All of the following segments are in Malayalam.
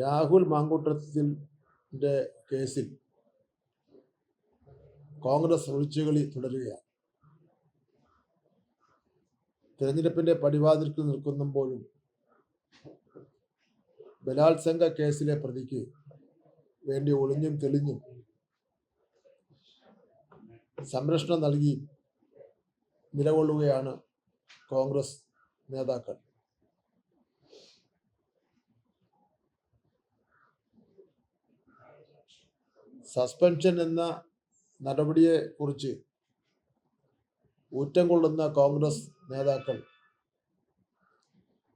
രാഹുൽ മാങ്കൂട്ടത്തിന്റെ കേസിൽ കോൺഗ്രസ് ഒളിച്ചുകളി തുടരുകയാണ്. തെരഞ്ഞെടുപ്പിന്റെ പടിവാതിൽക്ക് നിൽക്കുമ്പോഴും ബലാത്സംഗ കേസിലെ പ്രതിക്ക് വേണ്ടി ഒളിഞ്ഞും തെളിഞ്ഞും സംരക്ഷണം നൽകി നിലകൊള്ളുകയാണ് കോൺഗ്രസ് നേതാക്കൾ. സസ്പെൻഷൻ എന്ന നടപടിയെ കുറിച്ച് ഊറ്റം കൊള്ളുന്ന കോൺഗ്രസ് നേതാക്കൾ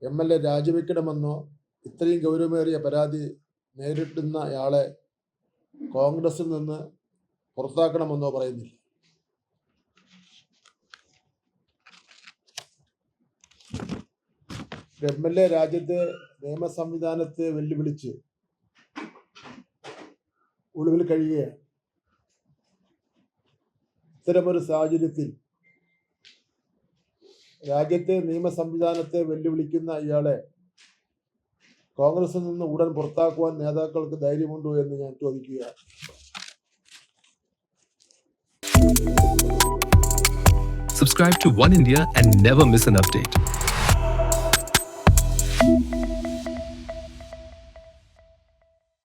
എം എൽ എ രാജിവെക്കണമെന്നോ ഇത്രയും ഗൗരവമേറിയ പരാതി നേരിടുന്നയാളെ കോൺഗ്രസിൽ നിന്ന് പുറത്താക്കണമെന്നോ പറയുന്നില്ല. എം എൽ എ രാജ്യത്തെ നിയമ സംവിധാനത്തെ വെല്ലുവിളിച്ച് ഒളിവിൽ കഴിയുകയാണ് ഇത്തരമൊരു സാഹചര്യത്തിൽ രാജ്യത്തെ നിയമ സംവിധാനത്തെ വെല്ലുവിളിക്കുന്ന ഇയാളെ കോൺഗ്രസിൽ നിന്ന് ഉടൻ പുറത്താക്കുവാൻ നേതാക്കൾക്ക് ധൈര്യമുണ്ടോ എന്ന് ഞാൻ ചോദിക്കുകയാണ് Subscribe to One India and never miss an update.